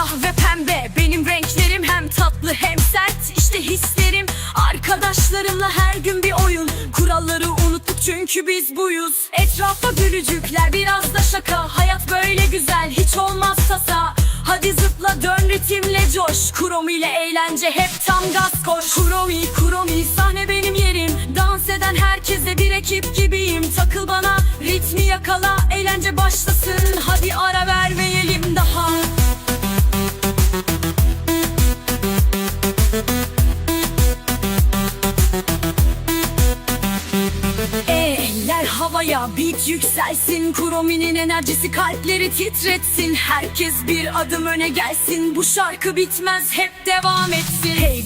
siyah ve pembe. Benim renklerim hem tatlı hem sert. İşte hislerim arkadaşlarımla her gün bir oyun. Kuralları unuttuk çünkü biz buyuz. Etrafa gülücükler biraz da şaka. Hayat böyle güzel hiç olmazsa sa Hadi zıpla dön ritimle coş. Krom ile eğlence hep tam gaz koş. Kromi kromi sahne benim yerim. Dans eden herkese bir ekip gibiyim. Takıl bana ritmi yakala. Havaya beat yükselsin Kuromi'nin enerjisi kalpleri titretsin. Herkes bir adım öne gelsin Bu şarkı bitmez hep devam etsin. Hey ben